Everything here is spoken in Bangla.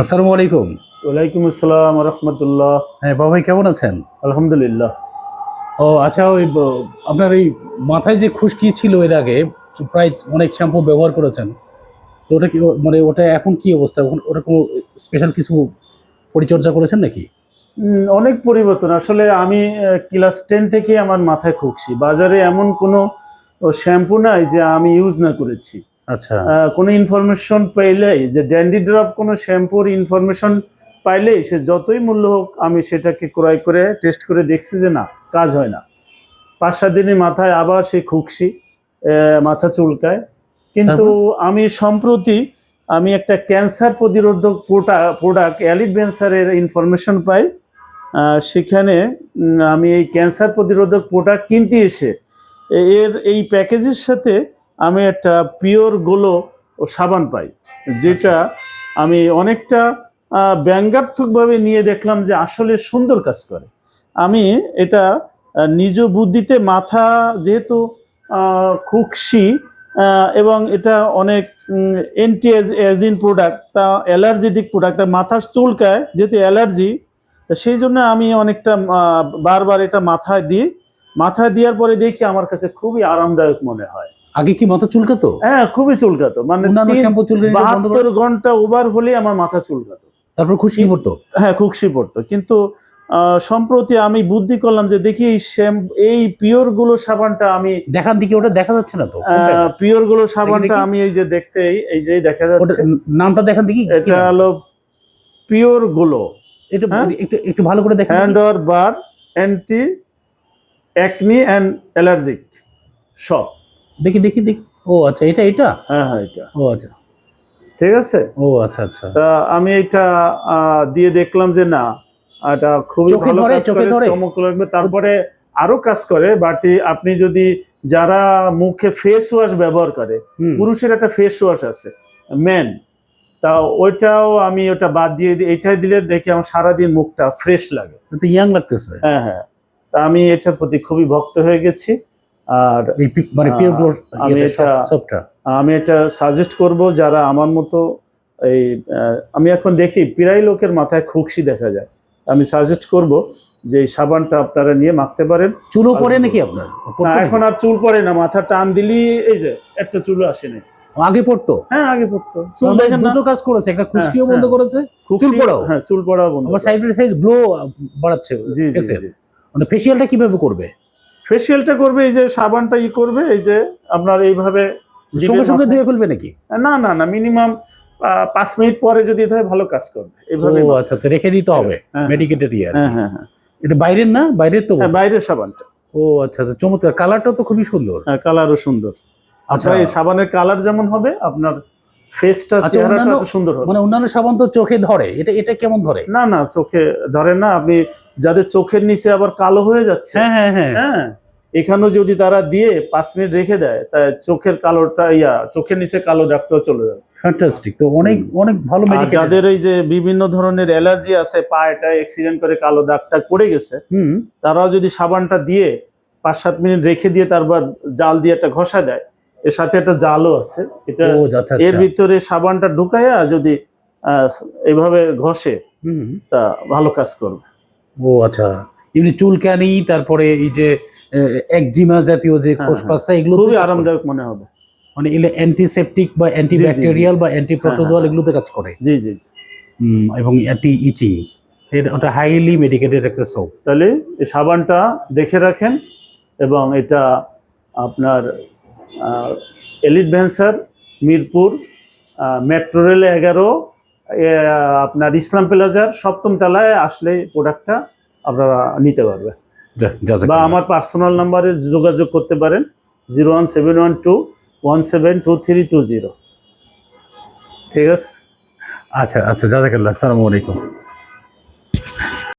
আসসালামু আলাইকুম। ওয়ালাইকুম আসসালাম রহমতুল্লাহ হ্যাঁ বাবা ভাই কেমন আছেন? আলহামদুলিল্লাহ। ও আচ্ছা ওই আপনার এই মাথায় যে খুশকি ছিল এর আগে প্রায় অনেক শ্যাম্পু ব্যবহার করেছেন তো ওটা কি মানে ওটা এখন কি অবস্থা? ওখান- ওটা কোনো স্পেশাল কিছু পরিচর্যা করেছেন নাকি? অনেক পরিবর্তন। আসলে আমি ক্লাস টেন থেকে আমার মাথায় খুকছি বাজারে এমন কোনো শ্যাম্পু নাই যে আমি ইউজ না করেছি। আচ্ছা। কোনো ইনফরমেশন পাইলেই যে ড্যান্ডি ড্রপ কোনো শ্যাম্পুর ইনফরমেশন পাইলেই সে যতই মূল্য হোক আমি সেটাকে ক্রয় করে টেস্ট করে দেখছি যে না কাজ হয় না। পাঁচ সাত দিনের মাথায় আবার সেই খুকসি মাথা চুলকায়। কিন্তু আমি সম্প্রতি আমি একটা ক্যান্সার প্রতিরোধক প্রোডাক্ট অ্যালিড ব্যান্সারের ইনফরমেশন পাই। সেখানে আমি এই ক্যান্সার প্রতিরোধক প্রোডাক্ট কিনতে এসে এর এই প্যাকেজের সাথে আমি একটা পিওর গোলো ও সাবান পাই যেটা আমি অনেকটা ব্যঙ্গাত্মকভাবে নিয়ে দেখলাম যে আসলে সুন্দর কাজ করে। আমি এটা নিজ বুদ্ধিতে মাথা যেহেতু খুকসি এবং এটা অনেক এন্টি এজিন প্রোডাক্ট তা অ্যালার্জেটিক প্রোডাক্ট তা মাথার চুলকায় যেহেতু অ্যালার্জি সেই জন্য আমি অনেকটা বারবার এটা মাথায় দিই। মাথায় দেওয়ার পরে দেখি আমার কাছে খুবই আরামদায়ক মনে হয়। আগে কি মাথা চুলকাতো? হ্যাঁ খুবই চুলকাতো। মানে শ্যাম্পু চুলকানি বাহাত্তর ঘণ্টা ওভার হলেই আমার মাথা চুলকাতো। তারপর খুশকি পড়তো? হ্যাঁ খুকসি পড়তো। কিন্তু সম্প্রতি আমি বুদ্ধি করলাম যে দেখি এই এই পিওরগুলো সাবানটা আমি দেখান দিকে ওটা দেখা যাচ্ছে না তো? পিওরগুলো সাবানটা আমি এই যে দেখতে এই- যে দেখা যাচ্ছে। নামটা দেখান দেখি এটা হলো পিওরগুলো একটু হ্যাঁ? একটু একটু ভালো করে দেখেন hand or bar anti acne and allergic. সব। দেখি দেখি দেখি। ও আচ্ছা এটা এটা? হ্যাঁ হ্যাঁ এটা। ও আচ্ছা। ঠিক আছে? ও আচ্ছা আচ্ছা। তা আমি এটা দিয়ে দেখলাম যে না এটা খুবই ভালো কাজ করে? চমক লাগবে। তারপরে আরও কাজ করে বাট আপনি যদি যারা মুখে ফেস ওয়াশ ব্যবহার করে পুরুষের একটা ফেস ওয়াশ আছে মেন তা ওইটাও আমি ওটা বাদ দিয়ে দিই এটাই দিলে দেখি আমার সারাদিন মুখটা ফ্রেশ লাগে। তো ইয়াং লাগতেছে। হ্যাঁ হ্যাঁ। তা আমি এটার প্রতি খুবই ভক্ত হয়ে গেছি। আর মানে আমি এটা- আমি এটা সাজেস্ট করব যারা আমার মতো এই আমি এখন দেখি প্রায় লোকের মাথায় খুকসি দেখা যায়। আমি সাজেস্ট করব যে সাবানটা আপনারা নিয়ে মাখতে পারেন। চুলও পরে নাকি আপনার? এখন আর চুল পড়ে না মাথা টান দিলি এই যে একটা চুলও আসে না আগে পড়তো হ্যাঁ আগে পড়তো? দুটো কাজ করেছে একটা খুশকিও হ্যাঁ, বন্ধ হ্যাঁ। করেছে চুল পড়াও? হ্যাঁ চুল পড়াও বন্ধ আবার সাইডের সাইড গ্লো বাড়াচ্ছে জি মানে ফেসিয়ালটা কীভাবে করবে? ফেসিয়ালটা করবে এই যে সাবানটা ই করবে এই যে আপনার এইভাবে সঙ্গে সঙ্গে ধুয়ে ফেলবে নাকি? না না না মিনিমাম পাঁচ মিনিট পরে যদি ধরে ভালো কাজ করবে। এইভাবে ও আচ্ছা আচ্ছা রেখে দিতে হবে হ্যাঁ। মেডিকেটেড ইয়ার হ্যাঁ হ্যাঁ হ্যাঁ। এটা বাইরের না? বাইরের তো হ্যাঁ বাইরের সাবানটা। ও আচ্ছা আচ্ছা চমৎকার। কালারটা তো খুবই সুন্দর। হ্যাঁ কালারও সুন্দর। আচ্ছা। এই সাবানের কালার যেমন হবে আপনার ফেসটা আচ্ছা, চেহারাটা সুন্দর হবে। মানে অন্যান্য সাবান তো চোখে ধরে। এটা এটা কেমন ধরে? না না চোখে ধরে না। আপনি যাদের চোখের নিচে আবার কালো হয়ে যাচ্ছে হ্যাঁ হ্যাঁ হ্যাঁ। হ্যাঁ এখানেও যদি তারা দিয়ে পাঁচ মিনিট রেখে দেয় তাই চোখের কালোটা ইয়া চোখের নিচে কালো দাগটাও চলে যাবে। ফ্যান্টাস্টিক তো অনেক অনেক ভালো মেডিকেল যাদের এই যে বিভিন্ন ধরনের অ্যালার্জি আছে পায়েটা অ্যাক্সিডেন্ট করে কালো দাগটা পড়ে গেছে হুম। তারাও যদি সাবানটা দিয়ে পাঁচ সাত মিনিট রেখে দিয়ে তারপর জাল দিয়ে একটা ঘষা দেয় এর সাথে একটা জালও আছে। এটা আচ্ছা এর আচ্ছা ভিতরে সাবানটা ঢুকাইয়া যদি আহ, এইভাবে ঘষে হুম। তা ভালো কাজ করবে। ও আচ্ছা। এমনি চুলকানি তারপরে এই যে একজিমা জাতীয় যে হ্যাঁ, খোসপাসটা এগুলো খুবই আরামদায়ক মনে হবে। মানে এগুলো অ্যান্টিসেপটিক বা অ্যান্টিব্যাকটেরিয়াল বা অ্যান্টিপ্রোটোজোয়াল হ্যাঁ, এগুলোতে কাজ করে। জি জি জি। এবং অ্যান্টি ইচিং। এটা ওটা হাইলি মেডিকেটেড একটা সোপ তাহলে এই সাবানটা দেখে রাখেন এবং এটা আপনার এলিট ভ্যান্সার মিরপুর মেট্রো রেল এগারো আপনার ইসলাম প্লাজার সপ্তম তলায় আসলে প্রোডাক্টটা আপনারা নিতে পারবে। বা আমার পার্সোনাল নাম্বারে যোগাযোগ করতে পারেন zero one seven one two one seven two three two zero. ঠিক আছে? আচ্ছা আচ্ছা জাজাকাল্লাহ আসসালামু আলাইকুম।